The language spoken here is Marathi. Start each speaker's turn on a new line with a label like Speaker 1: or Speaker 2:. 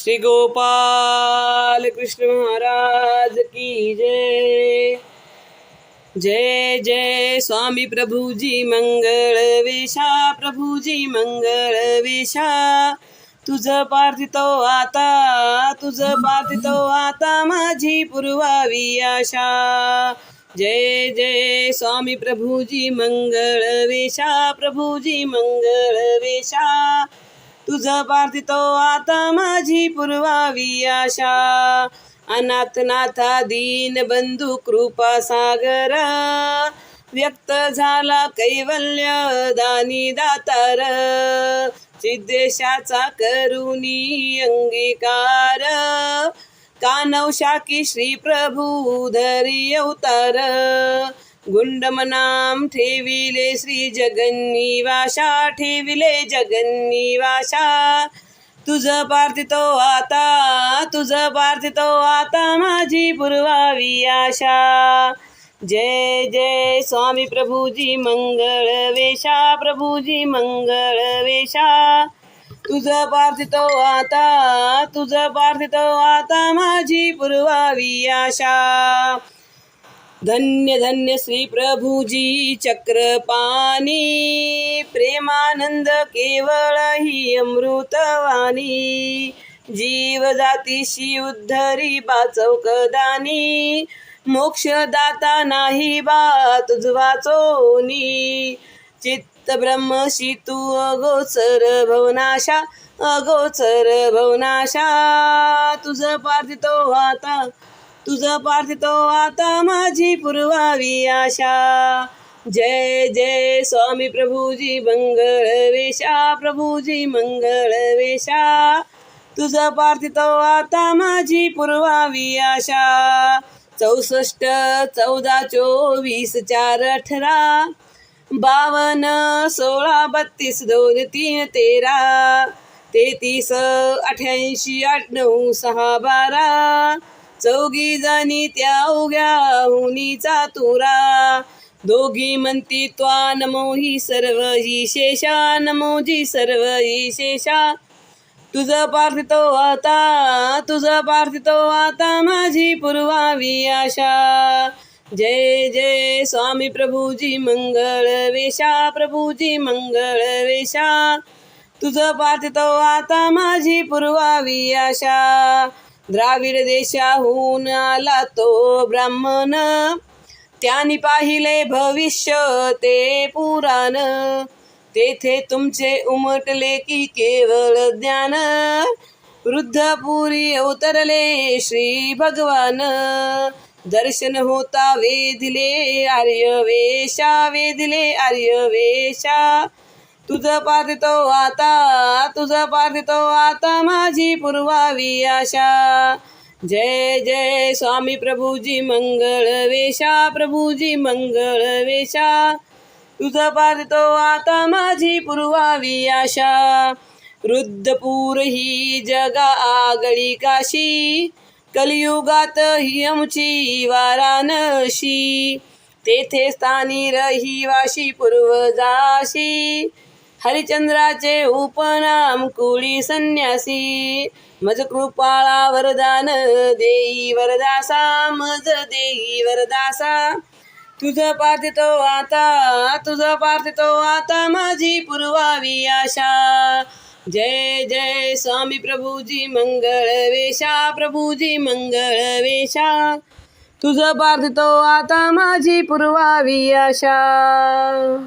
Speaker 1: श्री गोपाल कृष्ण महाराज की जय। जय जय स्वामी प्रभुजी मंगळ वेशा प्रभुजी मंगळ वेशा। तुझं पार्थितो आता तुझं पार्थितो आता माझी पुरवावी आशा। जय जय स्वामी प्रभुजी मंगळ वेशा प्रभुजी मंगळ वेशा। तुझं पार्थितो आता माझी पुरवावी आशा. अनाथनाथा दीन बंधू कृपा सागर. व्यक्त झाला कैवल्य दानी दातार. सिद्धेशाचा करुणी अंगीकार. कानवशाकी श्री प्रभू धरी अवतार. गुंडमनाम ठेविले श्री जगन्निवाशा ठेविले जगन्निवाशा. तुझं पार्थितो आता तुझं पार्थितो आता माझी पुरवावी आशा. जय जय स्वामी प्रभूजी मंगळ वेशा प्रभूजी मंगळ वेशा. तुझं पार्थितो आता तुझं पार्थितो आता माझी पुरवावी आशा. धन्य धन्य श्री प्रभुजी चक्रपाणी प्रेमानंद केवळ ही अमृतवाणी जीव जातीशी उद्धरी बाचौकदानी मोक्षदाता नाही बा तुझ वाचोनी चित्त ब्रह्मशी तू अगोचर भवनाशा अगोचर भवनाशा तुझं पार्थितो आता तुझं पार्थितो आता माझी पुरवावी आशा. जय जय स्वामी प्रभूजी मंगळ वेशा प्रभूजी मंगळ वेशा तुझं पार्थितो आता माझी पुरवावी आशा. चौसष्ट चौदा चोवीस चार अठरा. बावन्न सोळा बत्तीस दोन तीन तेरा. तेहतीस अठ्याऐंशी आठ नऊ सहा बारा. चौघी जणी त्या उघ्या उनीचा तुरा. दोघी म्हणती त्वा नमो ही सर्व ही शेषा नमो जी सर्व ही शेषा. तुझं पार्थितो आता तुझं पार्थितो आता माझी पुरवावी आशा. जय जय स्वामी प्रभूजी मंगळ वेशा प्रभूजी मंगळ वेशा तुझं पार्थितो आता माझी पुरवावी आशा. द्राविड देशाहून आला तो ब्राह्मण. त्यानी पाहिले भविष्य ते पुराण. तेथे तुमचे उमटले की केवळ ज्ञान. वृद्धपुरी अवतरले श्री भगवान. दर्शन होता वेधले आर्य वेशा वेदिले आर्य वेशा तुझं पार्थितो आता तुझं पार्थितो आता माझी पुरवावी आशा. जय जय स्वामी प्रभूजी मंगळ वेशा प्रभूजी मंगळ वेशा. तुझं पार्थितो आता माझी पुरवावी आशा. रुद्धपूर ही जगा आगळी काशी कलियुगात ही आमची वाराणसी. तेथे स्थानी रहिवाशी पूर्वजाशी हरिचंद्राचे उपनाम कुळी संन्यासी. मज कृपाळा वरदान देई वरदासा मज देई वरदासा. तुझं पार्थितो आता तुझं पार्थितो आता माझी पुरवावी आशा. जय जय स्वामी प्रभूजी मंगळ वेशा प्रभूजी मंगळ वेशा. तुझं पार्थितो आता माझी पुरवावी आशा.